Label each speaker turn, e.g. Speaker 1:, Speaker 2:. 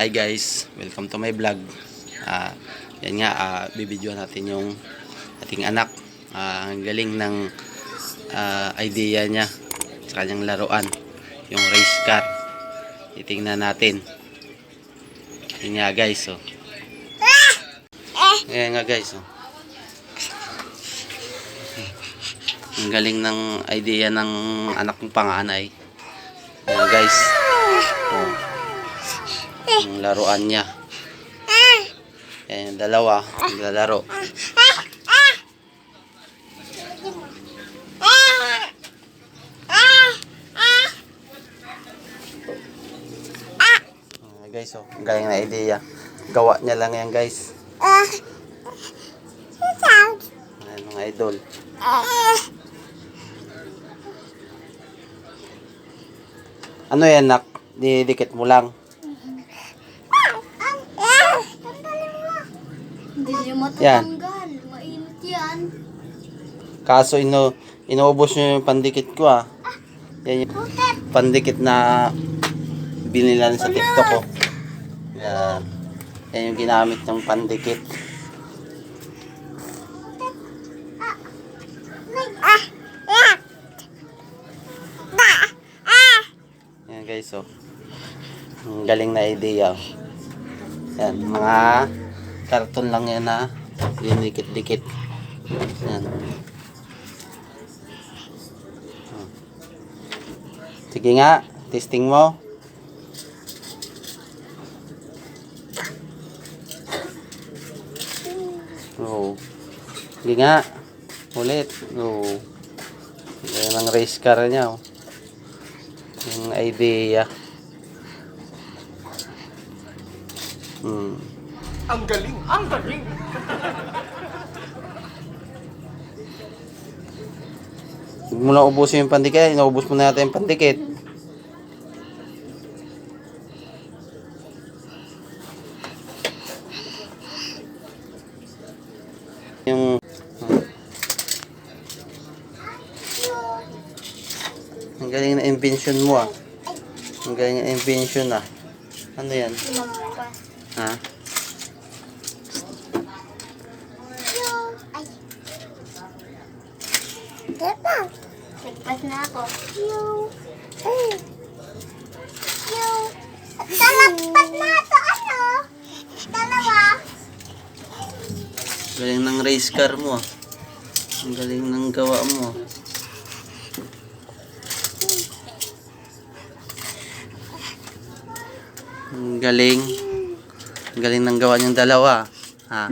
Speaker 1: Hi guys, welcome to my vlog. Ah, yan nga, ah, bibidyoan natin yung ating anak. Ah, ang galing ng ah, idea niya sa kanyang laruan, yung race car. Titingnan natin. Yan nga guys, oh. Yan nga guys, oh. Ang galing ng idea ng anak kong panganay. Yan guys. Oh. Yung laruan niya. Yan yung dalawa, naglalaro. Ah, guys, oh, ang galing na idea. Gawa niya lang yan, guys. Ayan, mga idol. Ano yan, nak? Didikit mo lang.
Speaker 2: Hindi niyo matatanggal. Mainit yan.
Speaker 1: Kaso ino inuubos nyo yung pandikit ko ah. Yan yung pandikit na binilan sa TikTok ko. Yan. Yan yung ginamit ng pandikit. Yan guys oh. Ang galing na idea. oh. Yan, mga karton lang yan na dinikit-dikit. Yan. Sige nga, testing mo. Oo. Sige nga. Ulit. Oo. Yan ang race car niya. Oh. Yung idea. Hmm.
Speaker 3: Ang galing! Ang galing!
Speaker 1: Huwag mo lang ubusin yung pandikit. Inaubos mo na natin yung pandikit. Yung... Ang galing na invention mo ah. Ang galing na invention ah. Ano yan? Ha?
Speaker 2: Nagpas na ako. Talagpat na ito, ano? Dalawa.
Speaker 1: Galing ng race car mo ah. Ang galing ng gawa mo ah. Ang galing. Ang galing ng gawa niyong dalawa. Ha?